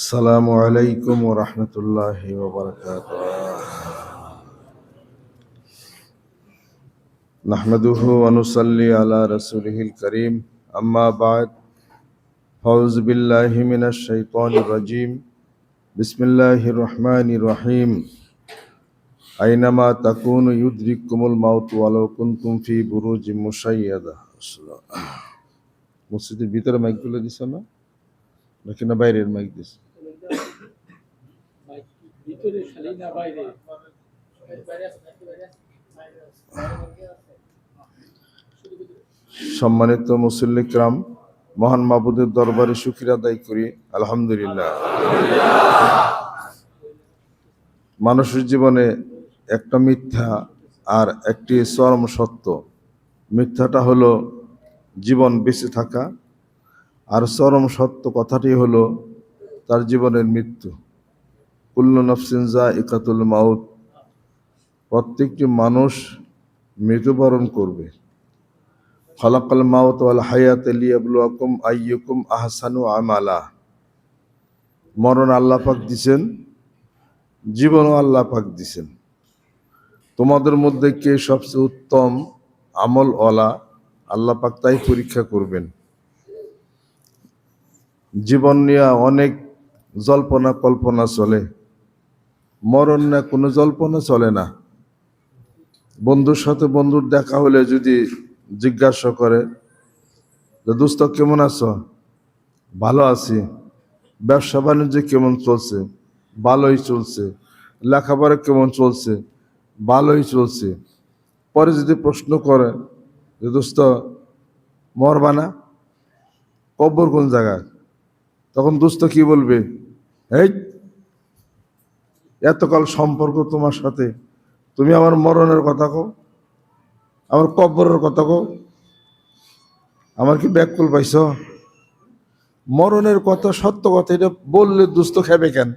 السلام عليكم ورحمة الله وبركاته نحمده ونصلي على رسوله الكريم أما بعد فوز بالله من الشيطان الرجيم بسم الله الرحمن الرحيم أينما تكون يدرككم الموت ولو كنتم في بروج مشيدة মসজিদের ভিতরে মাইক তুলে দিছ না নাকি না বাইরের মাইক দিস ভিতরে খালি না বাইরে। সম্মানিত মুসল্লিকরাম মহান মাবুদের দরবারে শুকির আদায় করি, আলহামদুলিল্লাহ। মানুষের জীবনে একটা মিথ্যা আর একটি চরম সত্য। মিথ্যাটা হলো জীবন বেঁচে থাকা, আর চরম সত্য কথাটি হলো তার জীবনের মৃত্যু। কুল্লু নফসিন ইকাতুল মাউত। প্রত্যেকটি মানুষ মৃত্যুবরণ করবে। খলাকাল মাউত ওয়াল হায়াত লিয়াবলুয়াকুম আইয়ুকুম আহসানু আমালা। মরণ আল্লাহ পাক দিছেন, জীবনও আল্লাহ পাক দিছেন। তোমাদের মধ্যে কে সবচেয়ে উত্তম আমল ওলা আল্লাহ পাক তাই পরীক্ষা করবেন। জীবন নিয়ে অনেক জল্পনা কল্পনা চলে। মরণ না, কোনো জল্পনা চলে না। বন্ধুর সাথে বন্ধুর দেখা হলে যদি জিজ্ঞাসা করে, যে দোস্ত, কেমন আছো? ভালো আছি। ব্যবসা বাণিজ্য কেমন চলছে? ভালোই চলছে। লেখাপড়া কেমন চলছে? ভালোই চলছে। পরে যদি প্রশ্ন করে, যে দোস্ত, মরবা না? কব্বর কোন জায়গায়? তখন দোস্ত কি বলবে? এই এতকাল সম্পর্ক তোমার সাথে। তুমি আমার মরণের কথা কও, আমার কব্বরের কথা কও। আমার কি ব্যাকুল পাইছ? মরণের কথা সত্য কথা এটা বললে দুস্থ খাবে কেন?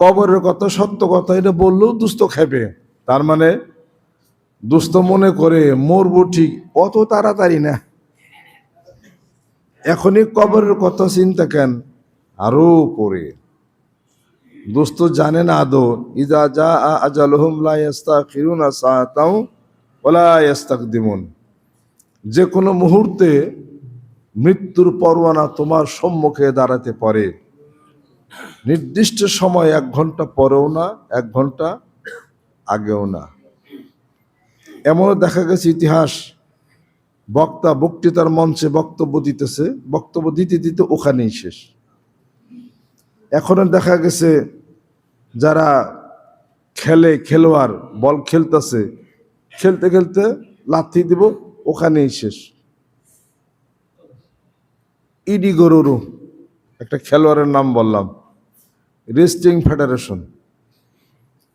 কবরের কথা সত্য কথা এটা বললেও দুস্থ খাবে তার মানে দুস্থ মনে করে মরবো ঠিক অত তাড়াতাড়ি না। এখনই কবরের কথা চিন্তা কেন? আরও পরে দোস্ত জানেন আদৌ, ইদা যা আজালহুম লা ইস্তাখিরুনা সাআতাও ওলা ইস্তাকদিমুন যে কোনো মুহূর্তে মৃত্যুর পরোয়ানা তোমার সম্মুখে দাঁড়াতে পারে। নির্দিষ্ট সময় এক ঘণ্টা পরেও না, এক ঘণ্টা আগেও না। এমনও দেখা গেছে ইতিহাস, বক্তা বক্তৃতার মঞ্চে বক্তব্য দিতেছে, বক্তব্য দিতে দিতে ওখানেই শেষ। এখনও দেখা গেছে যারা খেলে খেলোয়াড়, বল খেলতেছে, খেলতে খেলতে লাথি দিব, ওখানেই শেষ। ইডি গরুরু, একটা খেলোয়াড়ের নাম বললাম রেস্টিং ফেডারেশন।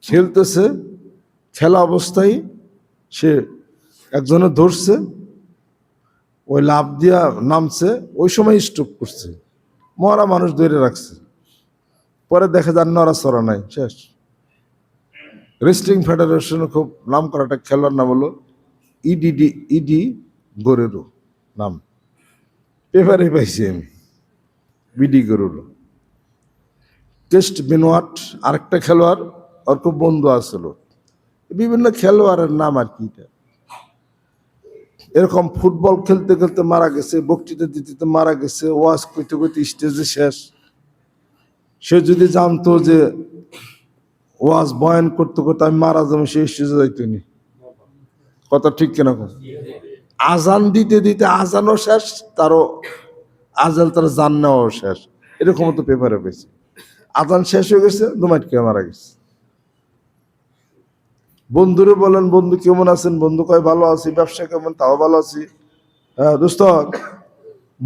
খেলতেছে, খেলা অবস্থায় সে একজনে ধরছে, ওই লাভ দিয়া নামছে, ওই সময় স্টপ করছে। মরা মানুষ ধরে রাখছে। পরে দেখে যার নড়াচড়া নাই, শেষ। রেসলিং ফেডারেশনে খুব নাম করা একটা খেলোয়াড় নাম হলো ইডিডি ইডি গরেরো নাম। পেপারে পাইছি আমি বিডি গরুরো টেস্ট বেনোয়াট আরেকটা খেলোয়াড়, ওর খুব বন্ধু আসলো বিভিন্ন খেলোয়াড়ের নাম আর কি এটা। এরকম ফুটবল খেলতে খেলতে মারা গেছে, বক্তৃতা দিতে দিতে মারা গেছে, ওয়াজ করতে করতে স্টেজে শেষ। সে যদি জানতো যে ওয়াজ বয়ান করতে করতে আমি মারা যাব, সে স্টেজে যাইতনি কথা ঠিক কিনা? আজান দিতে দিতে আজানও শেষ, তারও আজান তার জান নেওয়াও শেষ। এরকম তো পেপারে পেয়েছে আজান শেষ হয়ে গেছে দুমাইটকে মারা গেছে। বন্ধুরে বলেন, বন্ধু কেমন আছেন? বন্ধু কয়, ভালো আছি, ব্যবসা কেমন? তাও ভালো আছি। হ্যাঁ দোস্ত,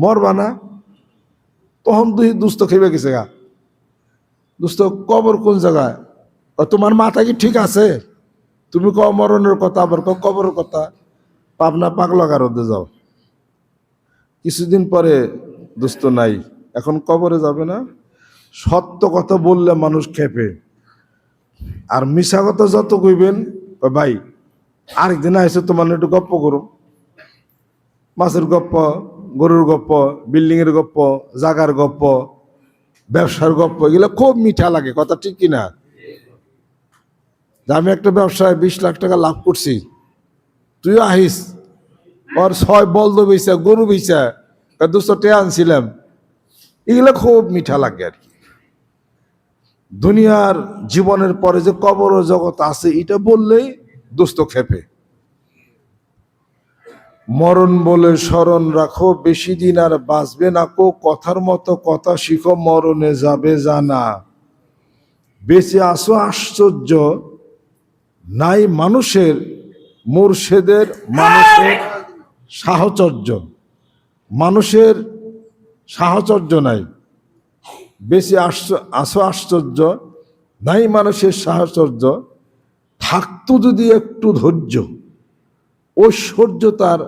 মরবা না? তখন তুই দুস্থ খেয়ে গেছে গা। দোস্ত, কবর কোন জায়গায়? তোমার মাথা কি ঠিক আছে? তুমি ক মরণের কথা, আবার ক কবরের কথা। পাবনা পাগলা কারোতে যাও। কিছুদিন পরে দুস্থ নাই, এখন কবরে যাবে না। সত্য কথা বললে মানুষ খেপে। আর মিশা কথা যত কইবেন ভাই, আরেকদিন আইসে তোমার একটু গপ্প করুম মাছের গপ্প, গরুর গপ্প বিল্ডিং এর গপ্প, জাগার গপ্প ব্যবসার গপ্প, এগুলো খুব মিঠা লাগে, কথা ঠিক কিনা? আমি একটা ব্যবসায় বিশ লাখ টাকা লাভ করছি তুইও আহিস, ওর ছয় বলদ বেচা গরু বেচা দুশো টাকা আনছিলাম। এগুলো খুব মিঠা লাগে আর কি। দুনিয়ার জীবনের পরে যে কবর জগৎ আছে, এটা বললেই দুস্থ খেপে। মরণ বলে স্মরণ রাখো, বেশি দিন আর বাঁচবে না কো, কথার মতো কথা শিখো, মরণে যাবে জানা। বেঁচে আসো আশ্চর্য, নাই মানুষের, মুর্শেদের মানুষের সাহচর্য। মানুষের সাহচর্য নাই। বেশি আসো আশ্চর্য, নাই মানুষের সাহচর্য। থাকতো যদি একটু ধৈর্য, ঐশ্বর্য তার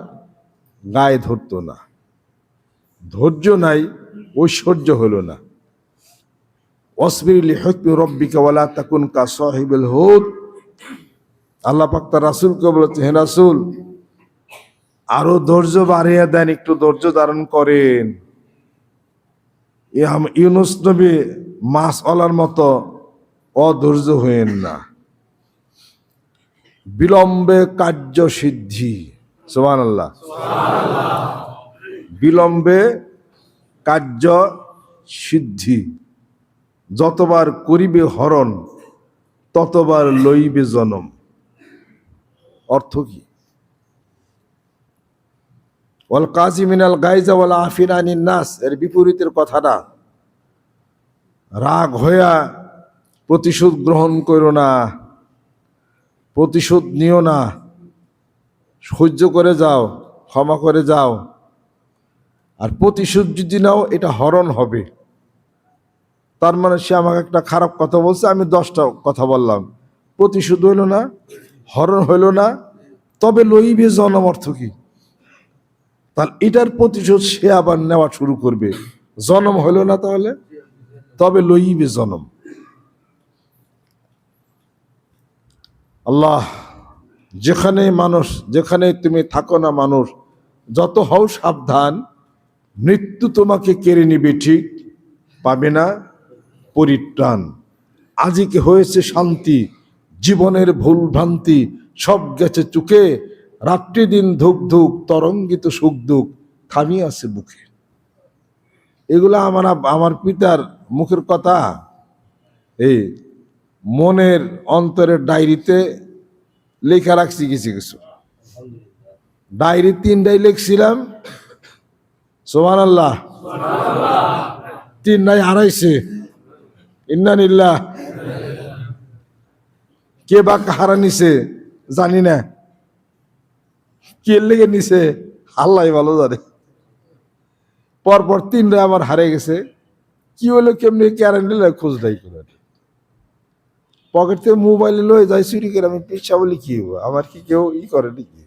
গায়ে ধরতো না। ধৈর্য নাই, ঐশ্বর্য হলো না। অসবিরলি হকমি তাকুন কা আল্লাহ বলেছে হে আরও ধৈর্য বাড়িয়ে দেন, একটু ধৈর্য ধারণ করেন। ইউনুস নবী মাছ অলার মতো অধৈর্য হয়েন না। বিলম্বে কার্য সিদ্ধি সোমান আল্লাহ বিলম্বে কার্য সিদ্ধি। যতবার করিবে হরণ, ততবার লইবে জনম। অর্থ কি? ওয়াল কাজী মিনাল গাইজা ওয়াল আফিনানিন নাস। এর বিপরীতের কথাটা, রাগ হইয়া প্রতিশোধ গ্রহণ করো না, প্রতিশোধ নিও না। সহ্য করে যাও, ক্ষমা করে যাও। আর প্রতিশোধ যদি নাও, এটা হরণ হবে। তার মানে সে আমাকে একটা খারাপ কথা বলছে, আমি দশটা কথা বললাম। প্রতিশোধ হইল না, হরণ হইল না, তবে লইবে জনম অর্থ কি? তাহলে এটার প্রতিশোধ সে আবার নেওয়া শুরু করবে। জনম হইল না তাহলে, তবে লইবে জনম। আল্লাহ যেখানে মানুষ যেখানে তুমি থাকো না মানুষ, যত হও সাবধান, মৃত্যু তোমাকে কেড়ে নিবে ঠিক, পাবে না পরিত্রাণ। আজিকে হয়েছে শান্তি, জীবনের ভুল ভ্রান্তি, সব গেছে চুকে, রাত্রি দিন ধুক ধুক তরঙ্গিত সুখ দুঃখ থামিয়ে আছে বুকে এগুলো আমার আমার পিতার মুখের কথা। এই মনের অন্তরের ডায়েরিতে লেখা রাখছি কিছু কিছু। ডায়েরি তিনটাই লিখছিলাম। সোমান আল্লাহ তিন নাই হারাইছে। ইন্নানিল্লাহ। কে বা কাহারা নিছে, জানি না। কে লেগে নিছে আল্লাহ ভালো জানে। পরপর তিনটা আমার হারে গেছে। কি হলো, কেমনি ক্যারেন্ট খোঁজ নাই। করে পকেট থেকে মোবাইল লয়ে যাই চুরি করে আমি পিছা বলি কি হব আমার কি কেউ ই করে নাকি?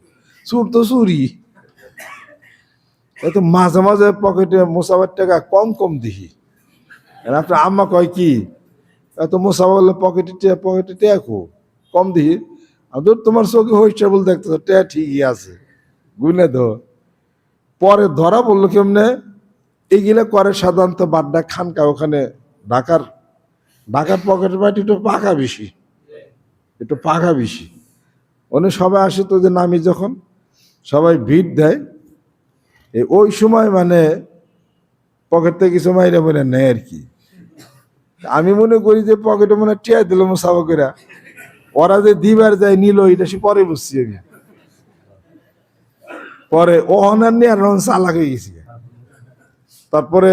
চুর তো চুরি। তো মাঝে মাঝে পকেটে মোসাবার টাকা কম কম দেখি। আপনার আম্মা কয় কি এত মোসা বললে পকেটে পকেটে টিয়া কম দেখি। আদর তোমার চোখে হইছে বলে দেখতেছ, টিয়া ঠিকই আছে। গুনে ধো পরে ধরা বলল কেমনে? এগুলা করে সাধারণত বাড্ডা খানকা, ওখানে ঢাকার ঢাকার পকেটের বাড়ি একটু পাকা বেশি। একটু পাকা বেশি। ওনে সবাই আসে তো যে নামি যখন, সবাই ভিড় দেয়। এই ওই সময় মানে পকেট থেকে কিছু মাইরে মনে নেয় আর কি। আমি মনে করি যে পকেটে মনে টিয়া দিল সাবা ওরা যে দিবার যায় নিল, এটা সে পরে বুঝছি আমি। পরে ও অনার নিয়ে আর চালাক হয়ে গেছি। তারপরে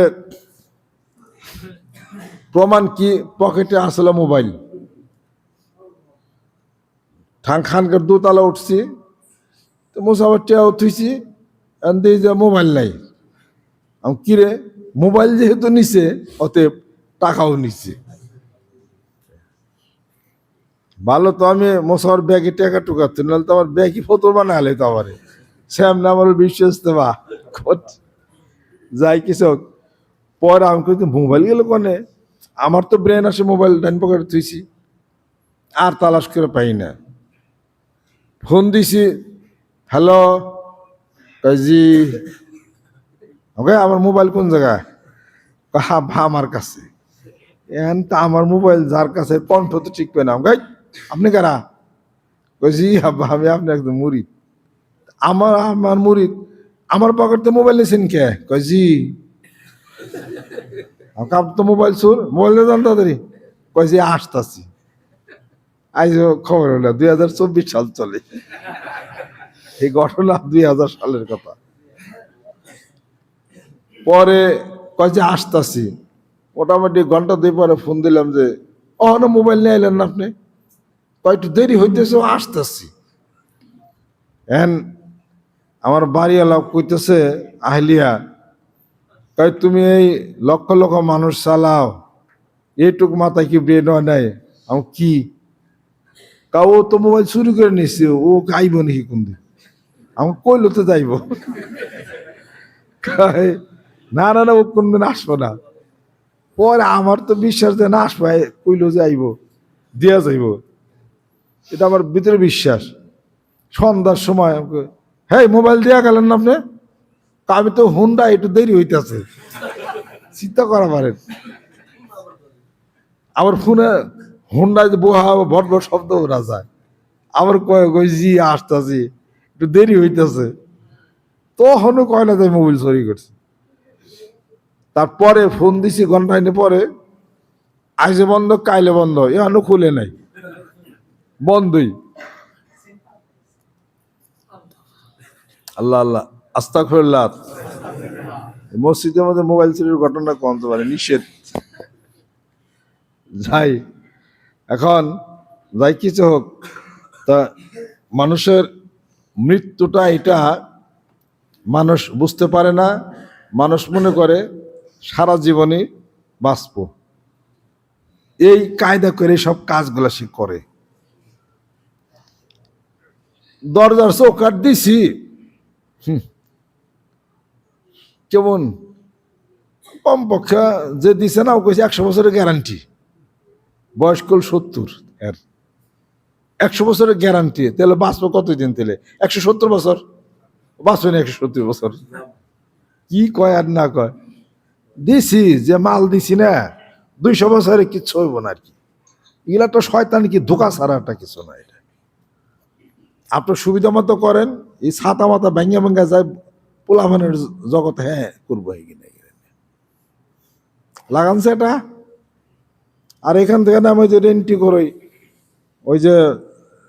প্রমাণ কি? পকেটে আসলে মোবাইল। ঠাং খানকার দোতলা উঠছি। তো মোসাবার টিয়া উঠেছি আনতে যে মোবাইল নাই। আমি কিরে মোবাইল যেহেতু নিছে, অতএব টাকাও নিচ্ছে ভালো তো আমি মশার ব্যাগে টাকা টুকাচ্ছি নাহলে তো আমার ব্যাগই ফটো বানালে তো আমারে। শ্যাম না আমার বিশ্বাস তো বা যাই কিছু। পরে আমি কিন্তু মোবাইল গেল কনে? আমার তো ব্রেন আসে মোবাইল ডান পকেটে থুইছি আর তালাশ করে পাই না। ফোন দিছি হ্যালো কাজি ওকে আমার মোবাইল কোন জায়গায়? হা ভা আমার কাছে। এখন তা আমার মোবাইল যার কাছে কণ্ঠ তো ঠিক পেয়ে না গাই আপনি কারা? জি আব্বা আমি আপনি একদম মুরিদ। আমার আমার মুরিদ, আমার পকেটে মোবাইল নিয়েছেন কে? জি। কাপ তো মোবাইল সুর মোবাইল দিয়ে যান তাড়াতাড়ি। কই যে, আসতাছি। আজ খবর হলো, দুই হাজার চব্বিশ সাল চলে। এই ঘটনা দুই হাজার সালের কথা। পরে কয় যে, আসতাছি। মোটামুটি ঘণ্টা দুই পরে ফোন দিলাম যে, অহনো মোবাইল নিয়ে এলেন না আপনি? কয়, একটু দেরি হইতেছে আসতেছি। এন, আমার বাড়িওয়ালা কইতেছে, আহলিয়া কয় তুমি এই লক্ষ লক্ষ মানুষ চালাও। এইটুক মাথায় কি ব্রেন হয় নাই? আমি কি? কাউ তো মোবাইল চুরি করে নিছে, ও আইব নাকি কোনদিন আমি কইলো তো যাইব? না না না, ও কোনদিন আসব না। পরে আমার তো বিশ্বাস যে না আসব কইলো যে আইব, দিয়া যাইব। এটা আমার ভিতরে বিশ্বাস। সন্ধ্যার সময় হ্যাঁ মোবাইল দিয়া গেলেন না আপনি? আমি তো হুন্ডা একটু দেরি হইতেছে। চিন্তা করা পারেন। আমার ফোনে হুন্ডায় যে বোহা ভট শব্দ ওরা যায়। আবার কয় কই জি, আসতেছি। একটু দেরি হইতেছে। তখনও কয় না যে মোবাইল চুরি করছে। তারপরে ফোন দিছি ঘণ্টা এনে পরে। আইসে বন্ধ, কাইলে বন্ধ। এখনও খুলে নাই। বন্ধই। আল্লাহ আল্লাহ। আস্তাগফিরুল্লাহ। মসজিদের মধ্যে মোবাইল চুরির ঘটনা কমতে পারে, নিষেধ। যাই, এখন যাই কিছু হোক, তা মানুষের মৃত্যুটা এটা, মানুষ বুঝতে পারে না, মানুষ মনে করে সারা জীবনে বাঁচব। এই কায়দা করে সব কাজগুলো সে করে। দরজার চৌকাট দিছি। হুম। কেমন? কমপক্ষে যে দিছে না, ও কইছে একশো বছরের গ্যারান্টি বয়স্কল সত্তর এর। একশো বছরের গ্যারান্টি তাহলে বাঁচবো কতদিন তাহলে? একশো সত্তর বছর? বাঁচবে না একশো সত্তর বছর। কি কয় আর না কয়? দিছি, যে মাল দিছি না, দুইশো বছরে কিচ্ছু হইব না আর কি। এগুলা তো শয়তান কি ধোকা ছাড়াটা কিছু না এটা। আপনার সুবিধা মতো করেন, এই ছাতা মাথা ব্যাঙ্গা ব্যাঙ্গা যায় পোলাভানের জগৎ হ্যাঁ করব এগিয়ে লাগানছে এটা? আর এখান থেকে আমি যে রেন্টি করই ওই যে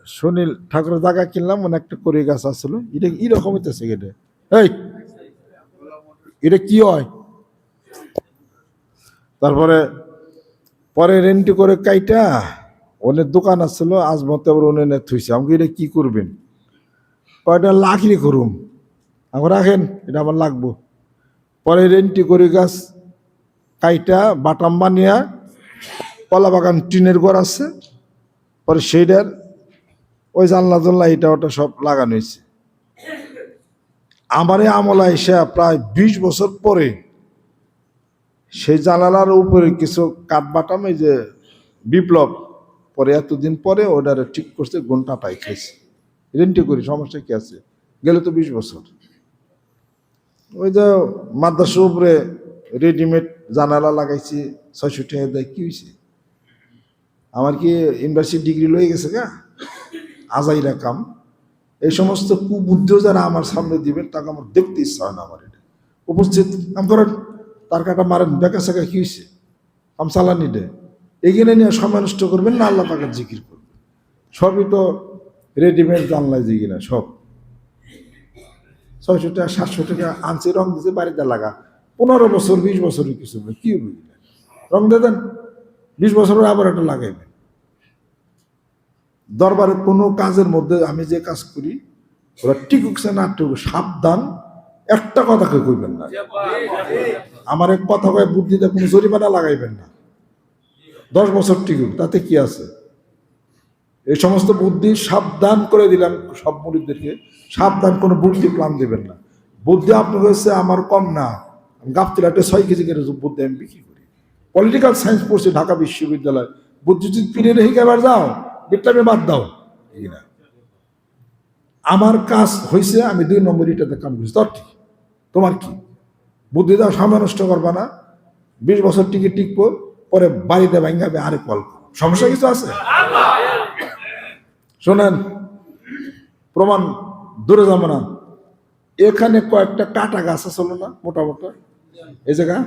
সুনীল ঠাকুরের জায়গা কিনলাম মানে একটা করি গাছ আসছিল, এটা এরকম হইতেছে এটা এই, এটা কি হয়? তারপরে পরে রেন্টি করে কাইটা ওনের দোকান আসছিল, আজ মতো আবার ওনে থুইছে। আমাকে এটা কি করবেন? কয়টা লাখলি করুম। আমার রাখেন, এটা আমার লাগবো। পরে রেন্টি করে গাছ, কাইটা, বাটাম বানিয়া, কলা বাগান টিনের ঘর আছে, পরে সেইটার ওই জানলা জানলা এটা ওটা সব লাগানো হয়েছে। আমারে আমলা এসে প্রায় বিশ বছর পরে সেই জানালার উপরে কিছু কাঠ বাটাম, এই যে বিপ্লব, পরে এতদিন পরে ওটার ঠিক করছে ঘণ্টা পাই খাইছে। রেন্টি করি, সমস্যা কি আছে? গেলে তো বিশ বছর। ওই যে মাদ্রাসার উপরে রেডিমেড জানালা লাগাইছি ছয়শো টাকা দেয়, কি হয়েছে আমার কি ইউনিভার্সিটি ডিগ্রি লয়ে গেছে গা? আজাইরা কাম। এই সমস্ত কুবুদ্ধিও যারা আমার সামনে দিবেন, তাকে আমার দেখতে ইচ্ছা হয় না আমার এটা। উপস্থিত, কাম করেন, তার কাটা মারেন বেকা সেকা কি হয়েছে কাম চালানি দে এগিয়ে নিয়ে সময় নষ্ট করবেন না, আল্লাহ পাকের জিকির করবেন। সবই তো রেডিমেড জানলায় জিগি না সব। ছয়শো টাকা, সাতশো টাকা আনছে, রং দিছে, বাড়িতে লাগা। পনেরো বছর, বিশ বছরের কিছু না কি হবে রং দিয়ে দেন, বিশ বছরের আবার একটা লাগাইবেন। দরবারে কোনো কাজের মধ্যে আমি যে কাজ করি, ওরা টিকুকছে না টিকুক, সাবধান। একটা কথা কেউ কইবেন না। আমার এক কথা কয়ে বুদ্ধিতে কোনো জরিমানা লাগাইবেন না। দশ বছর টিকুক, তাতে কি আছে? এই সমস্ত বুদ্ধি সাবধান করে দিলাম সব মুরিদদেরকে সাবধান, কোনো বুদ্ধি প্ল্যান দেবেন না। বুদ্ধি আপনার হচ্ছে আমার কম না। গাফতিল একটা ছয় কেজি করে বুদ্ধি আমি বিক্রি করি। পলিটিক্যাল সায়েন্স পড়ছি ঢাকা বিশ্ববিদ্যালয়। বুদ্ধি যদি পিড়ে রেখে এবার যাও বিটলামে বাদ দাও। এই না। আমার কাজ হয়েছে, আমি দুই নম্বর এটাতে কাম করছি। তোর ঠিক। তোমার কি? বুদ্ধি দাও সামনে নষ্ট করবা না। বিশ বছর টিকে টিকবো, পরে বাড়িতে ভাঙ্গাবে, আরে কল। সমস্যা কিছু আছে? শোনেন, প্রমাণ দূরে যাব না। এখানে কয়েকটা কাটা গাছ আছে না, মোটা মোটা? এই জায়গা?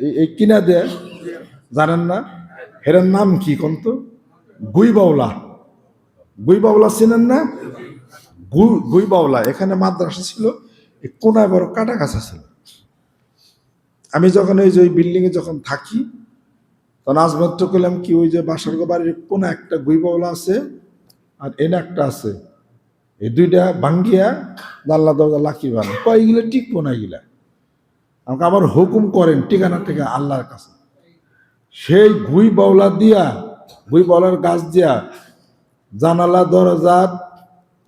এই- কিনা দেয়, জানেন না? এর নাম কি কোন তো? গুই বাউলা গুই বাউলা চিনেন না? গু- গুই বাউলা এখানে মাদ্রাসা ছিল কোনায় বড় কাটা গাছ ছিল আমি যখন ওই যে ওই বিল্ডিং এ যখন থাকি তখন আজমাত্র করলাম কি, ওই যে বাসার গো বাড়ির কোন একটা গুই বাউলা আছে আর এনে একটা আছে। এই দুইটা ভাঙ্গিয়া জানলা দরজা লাকি বান কয়গুলো টিকবো না এগুলা? আমাকে আবার হুকুম করেন ঠিকানা থেকে আল্লাহর কাছে। সেই গুই বাউলা দিয়া, গুই বাউলার গাছ দিয়া জানালা, দরজা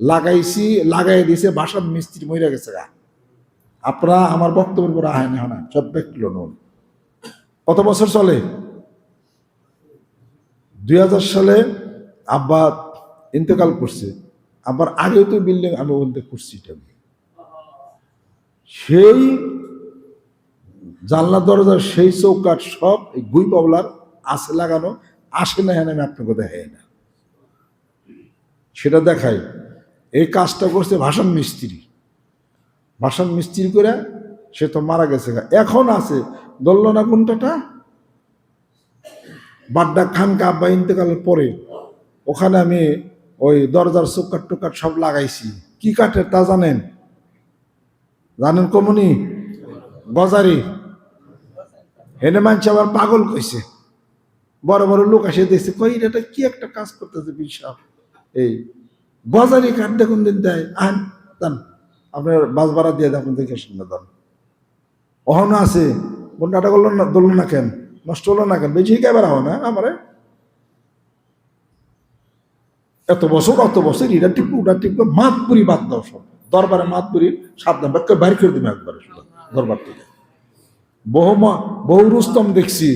লাগাইছি লাগাই দিছে, বাসার মিস্ত্রি মরে গেছে গা। আপনারা আমার বক্তব্যের পর আহেন না সব ব্যক্তিল নুন কত বছর চলে? দুই হাজার সালে আব্বা ইন্তেকাল করছে। আবার আগেও তো বিল্ডিং আমি বলতে করছি সেই জানলা দরজার সেই চৌকাট সব এই গুই পাবলার আছে লাগানো, আসে না হ্যাঁ আমি আপনাকে দেখাই না। সেটা দেখাই। এই কাজটা করছে ভাষণ মিস্ত্রি। ভাষণ মিস্ত্রি করে সে তো মারা গেছে এখন আছে, ধরল না কোনটাটা? বাড্ডা খানকা আব্বা ইন্তেকালের পরে ওখানে আমি ওই দরজার চৌকাট টোকাট সব লাগাইছি। কি কাঠের তা জানেন? জানেন কমনি? গজারি। হেনে মানছে আবার পাগল কইছে। বড় বড় লোক আসে দেখছে, কই এটা কি একটা কাজ করতেছে বিশাল। এই গজারি কাঠ দেখুন দিন দেয়? আন, দান। আপনার বাস ভাড়া দিয়ে দেখুন দেখে শুনে দান। অহনো আছে। বন্যাটা করল না ধরলো না কেন? নষ্ট হলো না কেন? বেশি কেবার হো না, আমারে। এত বছর, অত বছর ইটা টিপু ওটা টিপু, মাতপুরি বাদ দাও সব। দরবারে মাতপুরি, সাবধান ব্যাখ্যা বাইর করে দিবে একবারে শুধু, দরবার থেকে। বহু বহু রুস্তম দেখছি।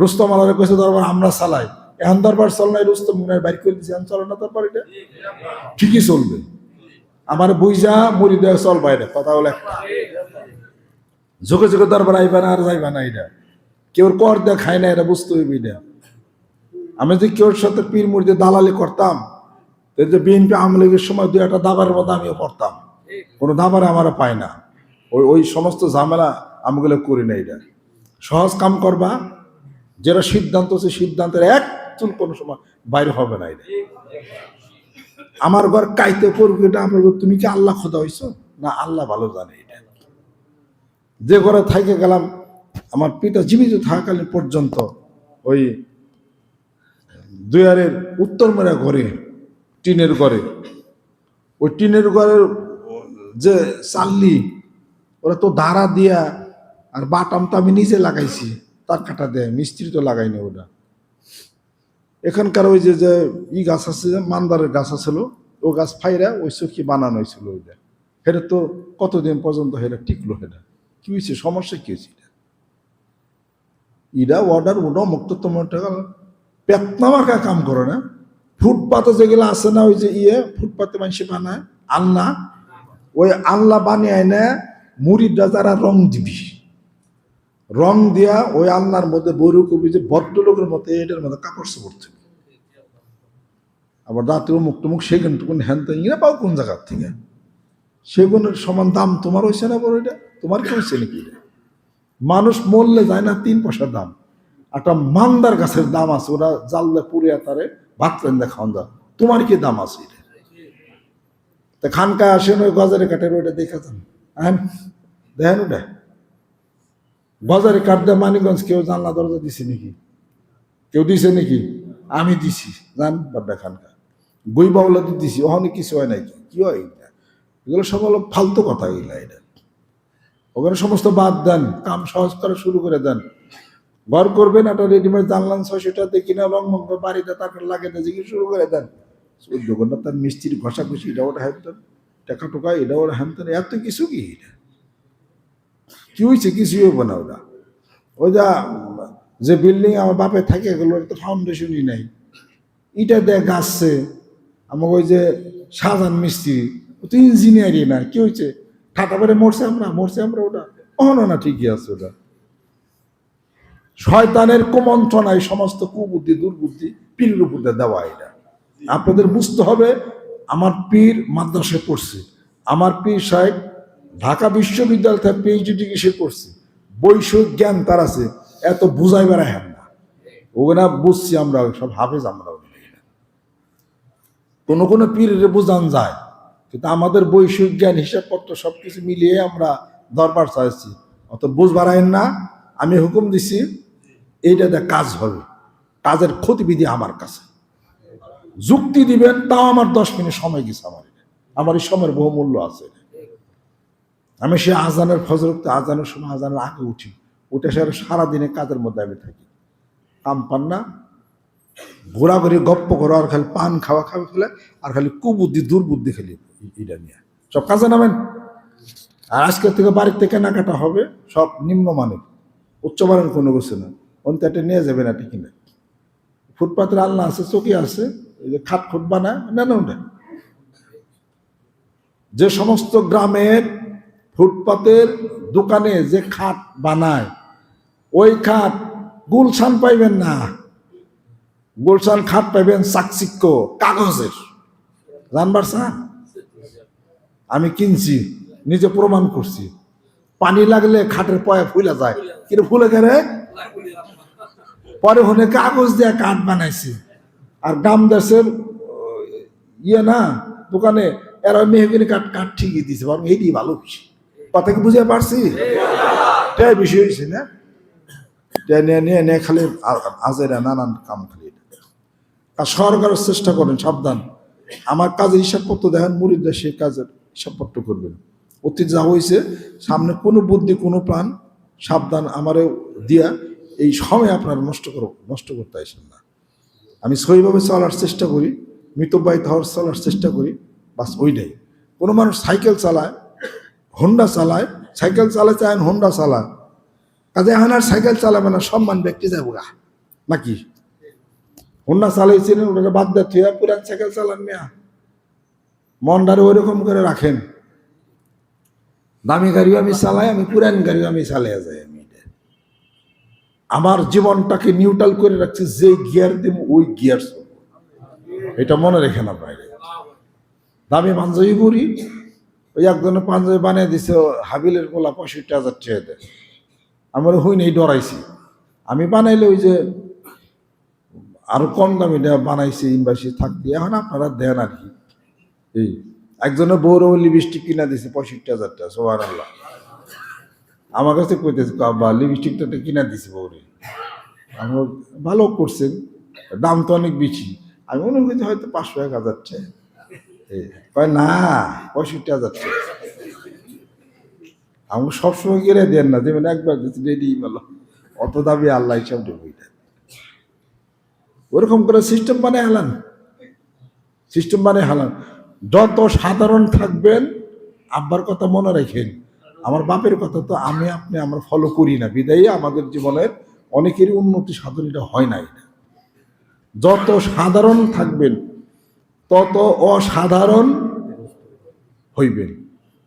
রুস্তম আলাদা কইছে, দরবার আমরা চালাই। এখন দরবার চল নাই রুস্তম বাইর করে দিছি, এখন চলে না দরবার এটা? ঠিকই চলবে। আমার বুঝা মুড়ি দেওয়া চল বাইরে কথা হলো একটা। ঝুঁকে ঝুঁকে দরবার আইবা না, আর যাইবা না এটা। কেউ কর দেয়া খায় না এটা বুঝতে হইবে আমি যদি কেউর সাথে পীর মুড়িতে দালালি করতাম যে বিএনপি আওয়ামী লীগের সময় দু একটা দাবারের মতো আমিও করতাম কোনো দাবারে আমারও পায় না। ওই ওই সমস্ত ঝামেলা আমগুলো করি না এটা সহজ কাম করবা, যেটা সিদ্ধান্ত আছে সিদ্ধান্তের এক চুল কোনো সময় বাইরে হবে না এটা আমার ঘর কাইতে পড়বে এটা আমার তুমি কি আল্লাহ খোদা হইছো? না, আল্লাহ ভালো জানে এটা। যে ঘরে থাইকে গেলাম আমার পিতা জীবিত থাকাকালীন পর্যন্ত ওই দুয়ারের উত্তর মেরা ঘরে, টিনের ঘরে, ওই টিনের ঘরের যে চাল্লি ওরা তো দাঁড়া দিয়া আর বাটাম তো আমি নিজে লাগাইছি, তার কাটা দেয়, মিস্ত্রি তো লাগাইনি ওটা। এখানকার ওই যে যে ই গাছ আছে যে, মান্দারের গাছ আছিল, ও গাছ ফাইরা ওই চকি বানানো হয়েছিল ওইটা। সেটা তো কতদিন পর্যন্ত সেটা টিকলো সেটা কি হয়েছে? সমস্যা কি হয়েছে এটা ইরা অর্ডার ওটা মুক্ত তোমার টাকা পেতনা মার্কা কাম করে না। ফুটপাতে যেগুলো আছে না, ওই যে ইয়ে ফুটপাতে মানুষ বানায় আল্লাহ ওই আল্লাহ বানিয়ে না মুড়িটা যারা রং দিবি। রং দিয়া ওই আল্লাহর মধ্যে বৈরু কবি যে ভদ্রলোকের মতো, এটার মধ্যে কাপড় চোপড় থাকে আবার রাত্রে মুখ টুমুক সেগুন টুকুন হ্যান তো ইংরা পাও কোন জায়গার থেকে। সেগুনের সমান দাম তোমার হয়েছে না বড় এটা? তোমার কি হয়েছে নাকি এটা? মানুষ মরলে যায় না তিন পয়সার দাম। একটা মান্দার গাছের দাম আছে, ওরা জাললে পুড়িয়া তারে ভাত রান্দা খাওয়ান তোমার কি দাম আছে তা খানকা আসেন, ওই গজারে কাঠের ওইটা দেখা যান। আহেন, দেখেন ওটা গজারে কাঠ দেয় মানিকগঞ্জ কেউ জানলা দরজা দিছে নাকি? কেউ দিছে নাকি? আমি দিছি জান বাড্ডা খানকা বই বাউলা দিছি, ওখানে কিছু হয় নাই কি? হয় এগুলো সব হলো ফালতু কথা এগুলা, এটা। ওখানে সমস্ত বাদ দেন, কাম সহজ করা শুরু করে দেন। ঘর করবেন, একটা রেডিমেড জানলাম ছয়শোটা দেখি না রং মং করে বাড়িতে তারপর লাগে না জিজ্ঞেস শুরু করে দেন। চোদ্দ ঘণ্টা তার মিস্ত্রি ঘষাঘষি, এটা ওটা হ্যান টাকা টোকা, এটা ওটা হ্যান এত কিছু কি এটা? কি হয়েছে কিছুই হইব না ওটা। ওই যা, যে বিল্ডিং আমার বাপে থাকে, এগুলো তো ফাউন্ডেশনই নাই। ইটা দেয় গাছছে আমাকে ওই যে সাজান মিস্ত্রি, ও তো ইঞ্জিনিয়ারই না, কি হয়েছে ঠাটা করে মরছে আমরা মরছে আমরা ওটা। অহনো না, ঠিকই আছে ওটা। শয়তানের কুমন্ত্রণায় সমস্ত কুবুদ্ধি, দুর্বুদ্ধি পীরের উপর দেওয়া এটা আপনাদের বুঝতে হবে, আমার পীর মাদ্রাসায় পড়ছে। আমার পীর সাহেব ঢাকা বিশ্ববিদ্যালয় থেকে পিএইচডি ডিগ্রি করছে। বৈষয়িক জ্ঞান তার আছে, এত বুঝাই বেড়ায় না। ওগুলা বুঝছি আমরা, সব হাফেজ আমরা। কোনো কোনো পীরের বোঝান যায়। কিন্তু আমাদের বৈষয়িক জ্ঞান, হিসাবপত্র সব কিছু মিলিয়ে আমরা দরবার চাইছি অত বুঝ বাড়ায়েন না, আমি হুকুম দিছি, এইটাতে কাজ হবে। কাজের ক্ষতিবিধি আমার কাছে। যুক্তি দিবেন, তাও আমার দশ মিনিট সময় গেছে আমার। আমার এই সময়ের বহুমূল্য আছে। আমি সে আজানের ফজরক্ত, আজানের সময় আজানের আগে উঠি। উঠে সে সারাদিনে কাজের মধ্যে আমি থাকি। কাম পান না। ঘোরাঘুরি, গপ্প করো, আর খালি পান খাওয়া খাওয়া ফেলে আর খালি কুবুদ্ধি, দুর্বুদ্ধি খালি। এটা নিয়ে সব কাজে নামেন। আর আজকের থেকে বাড়ির থেকে কেনাকাটা হবে, সব নিম্নমানের উচ্চমানের কোনো কিছু না। অন্ত একটা নিয়ে যাবেন এটা কিনে। ফুটপাতের আলনা আছে, চকি আছে, এই যে খাট খুট বানায়, না না যে সমস্ত গ্রামের ফুটপাতের দোকানে যে খাট বানায়, ওই খাট গুলশান পাইবেন না। গুলশান খাট পাইবেন চাকচিক্য কাগজের। জানবার স্যার আমি কিনছি, নিজে প্রমাণ করছি। পানি লাগলে খাটের পয়া ফুলে যায়। কিন্তু ফুলে গেলে? পরে হলে কাগজ দিয়ে কাঠ বানাইছি। আর গ্রাম দেশের ইয়ে না, দোকানে এরা মেহগিনি কাঠ কাঠ ঠিকই দিছে, বরং এইটি ভালো বেশি কথা কি বুঝতে পারছি? এটাই বিষয় হয়েছে না? নিয়ে খালি আজেরা নানান কাম খালি। আর সরকারের চেষ্টা করেন, সাবধান। আমার কাজের হিসাবপত্র দেখেন, মুড়ির দেশে কাজের হিসাবপত্র করবেন অতীত যা হয়েছে, সামনে কোনো বুদ্ধি, কোনো প্রাণ সাবধান আমারে দিয়া এই সময় আপনারা নষ্ট করো, নষ্ট করতে আসেন না। আমি সইভাবে চলার চেষ্টা করি মৃতব্যয়িত হওয়ার চলার চেষ্টা করি, বাস ওইটাই। কোনো মানুষ সাইকেল চালায় হোন্ডা চালায়, সাইকেল চালাতে আইন হন্ডা চালায়। কাজে এখন আর সাইকেল চালাবে না, সম্মান ব্যক্তি যাব গা। নাকি? হোন্ডা চালাইছিলেন ওটাকে বাদ দিয়ে পুরান সাইকেল চালান মিয়া। মনটারে ওইরকম করে রাখেন। দামি গাড়িও আমি চালাই, আমি পুরান গাড়িও আমি চালিয়ে যাই আমি। আমার জীবনটাকে নিউট্রাল করে রাখছি যে গিয়ার দিব ওই গিয়ার এটা মনে রেখে না বাইরে দামি পাঞ্জাবি পরি, ওই একজনের পাঞ্জাবি বানিয়ে দিছে হাবিলের গোলা পঁয়ষট্টি হাজার টাকা দেয়। আমার হই নেই ডরাইছি। আমি বানাইলে ওই যে আরও কম দামি বানাইছি ইনভাইসি থাকতে। এখন আপনারা দেন আর কি। এই, একজনের বউর লিপস্টিক কিনা দিছে, পঁয়ষট্টি হাজার টাকা সোহার আল্লাহ আমার কাছে কইতেছে বা লিপস্টিকটা কিনা দিছে বউরে। আমি ভালো করছেন, দাম তো অনেক বেশি। আমি মনে করছি হয়তো পাঁচশো, এক হাজার টাকা। না, পঁয়ষট্টি হাজার টাকা। আমি সবসময় কিনে দেন না, দেবেন একবার রেডি বলো অত দাবি আল্লাহ হিসাব দেবো ওরকম করে সিস্টেম বানিয়ে হালান। সিস্টেম বানিয়ে হালান। যত সাধারণ থাকবেন, আব্বার কথা মনে রাখেন। আমার বাপের কথা তো আমি আপনি আমরা ফলো করি না। বিদায়ী আমাদের জীবনের অনেকেরই উন্নতি সাধনীটা হয় না এটা। যত সাধারণ থাকবেন, তত অসাধারণ হইবেন।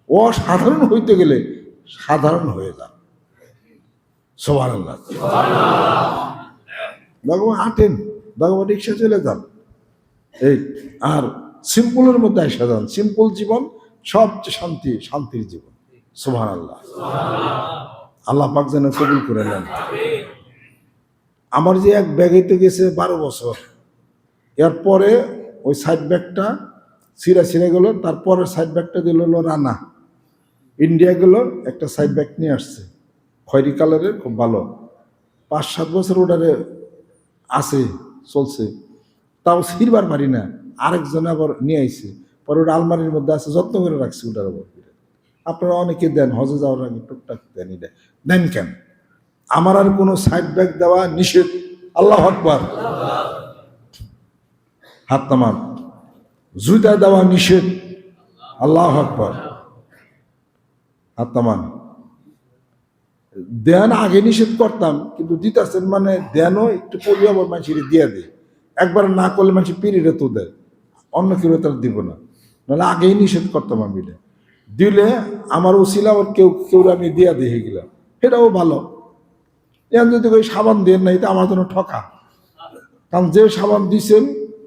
অসাধারণ হইতে গেলে সাধারণ হয়ে যান। সোমান আল্লাহ দেখো আটেন দেখো রিক্সা চলে যান। এই, আর সিম্পলের মধ্যে আসা যান। সিম্পল জীবন, সবচেয়ে শান্তি, শান্তির জীবন। সোহান আল্লাহ আল্লাহ পাক যেন কবুল করে নেন। আমার যে এক ব্যাগেতে গেছে বারো বছর। এরপরে ওই সাইড ব্যাগটা ছিঁড়ে ছিঁড়ে গেল তারপরে সাইড ব্যাগটা দিল হলো রানা। ইন্ডিয়া গেল, একটা সাইড ব্যাগ নিয়ে আসছে। খয়রি কালারের, খুব ভালো। পাঁচ সাত বছর ওটারে আছে, চলছে। তাও ছিঁড়বার পারি না। আরেকজন আবার নিয়ে আইছে। পরে ওটা আলমারির মধ্যে আছে, যত্ন করে রাখছি ওটার উপর আপনারা অনেকে দেন, হজে যাওয়ার আগে টুকটাক দেন এটা। দেন কেন? আমার আর কোনো সাইড ব্যাগ দেওয়া নিষেধ। আল্লাহ আকবার। হাত নামান। জুতা দেওয়া নিষেধ। আল্লাহ আকবার। হাত নামান। দেন আগে নিষেধ করতাম, কিন্তু দিতেছেন মানে দেনও একটু পড়লে আবার মানুষের দিয়ে দেয়। একবার না করলে মানুষ পিড়িরে তো দেয়। অন্য কেউ তার দিব না। নাহলে আগেই নিষেধ করতাম আমি দিলে আমার উচিলা ওর কেউ কেউ আমি দিয়া দিয়ে গেলাম সেটাও ভালো। এখন যদি ওই সাবান দেন না এটা আমার জন্য ঠকা। কারণ যে সাবান দিছেন,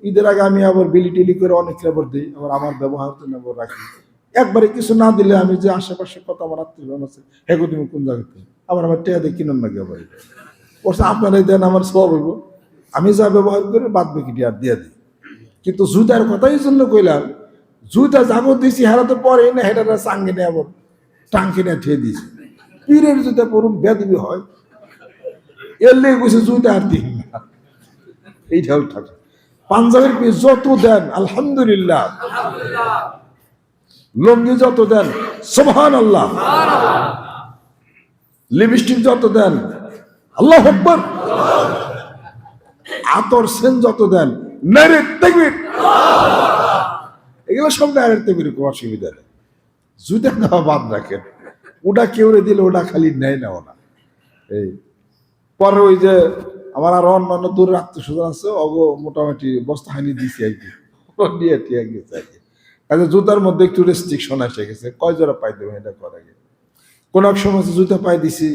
ঈদের আগে আমি আবার বিলি টিলি করে অনেক আবার দিই, আবার আমার ব্যবহার জন্য রাখি। একবারে কিছু না দিলে আমি যে আশেপাশে কত আমার আত্মীয় আছে হেগো তুমি কোন জায়গাতে? আবার আমার টেয়া দিয়ে কিনুন না আবার বলছে আপনারাই দেন, আমার সব হইব। আমি যা ব্যবহার করি, বাদ বাকি আর দিয়ে দিই। কিন্তু জুতার কথাই জন্য কইলাম, জুতা যাব দিছি হারাতে পরে না হেটা চাঙ্গে নিয়ে আবার টাঙ্কি নিয়ে ঠেয়ে দিয়েছি পীরের জুতা পরুন বেদবি হয়। এর লেগে কইছে জুতা আর দিন না। এইটাও থাকে পাঞ্জাবের পিস যত দেন, আলহামদুলিল্লাহ। লঙ্গি যত দেন সোহান আল্লাহ লিপস্টিক যত দেন, আল্লাহ আকবর। আতর সেন যত দেন নারে এগুলো সব নারের তেকবির কোনো অসুবিধা নেই। জুতা দেওয়া বাদ রাখেন, ওটা কেউ দিলে ওটা খালি নেয় না ওনা এই, পরে ওই যে আমার আর অন্যান্য দূরের আত্মীয় স্বজন আছে অগো মোটামুটি বস্তা হানি দিছি আর কি। গেছে জুতার মধ্যে একটু রেস্ট্রিকশন এসে গেছে, কয় জোড়া পাই দেবেন এটা করে গে কোন এক সময় জুতা পাই দিছি,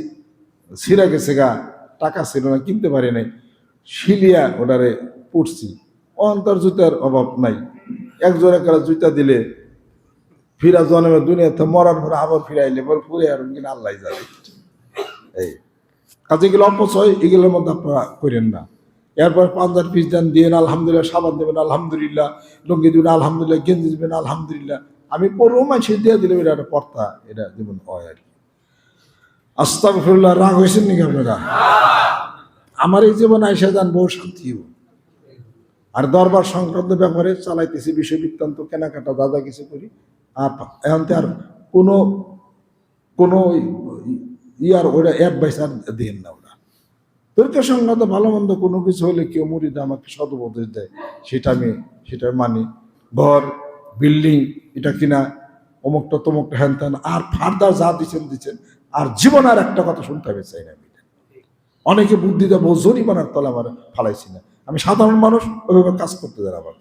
ছিঁড়া গেছে গা, টাকা ছিল না, কিনতে পারি নাই, শিলিয়া ওটারে পড়ছি অন্তর জুতার অভাব নাই। এক জোড়া করে জুতা দিলে ফিরা জন্মে দুনিয়াতে মরার পরে আবার ফিরাইলে পরে ফুরে আর কিনা আল্লাহ যাবে এই। কাজে এগুলো অপচয় এগুলোর মধ্যে আপনারা করেন না। এরপর পাঞ্জার পিস দেন দিয়ে আলহামদুলিল্লাহ সাবান দেবেন আলহামদুলিল্লাহ লুঙ্গি দেবেন আলহামদুলিল্লাহ গেঞ্জি দেবেন আলহামদুলিল্লাহ। আমি পড়ো মানুষের দিয়ে দিলাম এটা একটা পর্তা এটা যেমন হয় আর কি। আস্তাক রাগ হয়েছেন নাকি আপনারা? আমার এই জীবন আইসা যান বহু শান্তি হইব। আর দরবার সংক্রান্ত ব্যাপারে চালাইতেছি বিষয় বৃত্তান্ত, কেনাকাটা দাদা কিছু করি, আর এখন তো আর কোনো কোনো ইয়ার ওরা অ্যাপ বাইসার দেন না ওরা। তর্কের সংক্রান্ত ভালো মন্দ কোনো কিছু হলে কেউ মুড়িদে আমাকে সদুপদেশ দেয়। সেটা আমি, সেটা মানি। ঘর, বিল্ডিং, এটা কিনা, অমুকটা তমুকটা হ্যান ত্যান, আর ফার্দার যা দিচ্ছেন দিচ্ছেন আর জীবন আর একটা কথা শুনতে হবে, চাই না অনেকে বুদ্ধি দেবো জরিমানার তলে আমার ফালাইছি না। আমি সাধারণ মানুষ, ওইভাবে কাজ করতে দেন আমার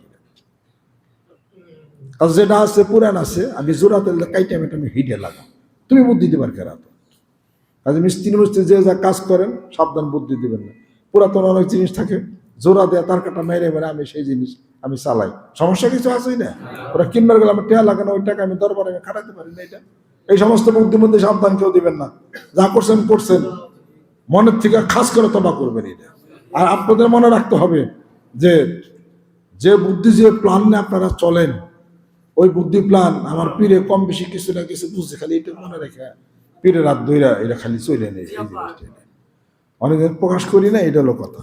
কাজ যেটা আছে, পুরান আছে, আমি জোড়া তেল কাইটে আমি আমি হিটে লাগাম তুমি বুদ্ধি দেবার কেরা তো? কাজে মিস্ত্রি মিস্ত্রি যে যা কাজ করেন, সাবধান বুদ্ধি দিবেন না। পুরাতন অনেক জিনিস থাকে, জোড়া দেয়া তার কাটা মেরে মেরে আমি সেই জিনিস আমি চালাই। সমস্যা কিছু আছেই না? ওরা কিনবার গেলে আমার টেয়া লাগানো ওই টাকা আমি দরবারে আমি খাটাতে পারি না এটা। এই সমস্ত বুদ্ধিমধ্যে সাবধান কেউ দিবেন না। যা করছেন করছেন। মনের থেকে খাস করে তবা করবেন এটা। আর আপনাদের মনে রাখতে হবে যে যে বুদ্ধি, যে প্ল্যান নিয়ে আপনারা চলেন, ওই বুদ্ধি প্ল্যান আমার পীরে কম বেশি কিছু না কিছু বুঝছে, খালি এটা মনে রেখে পীরে রাত দুইরা এটা খালি চলে নেই, এই অনেকদিন প্রকাশ করি না, এটা হলো কথা।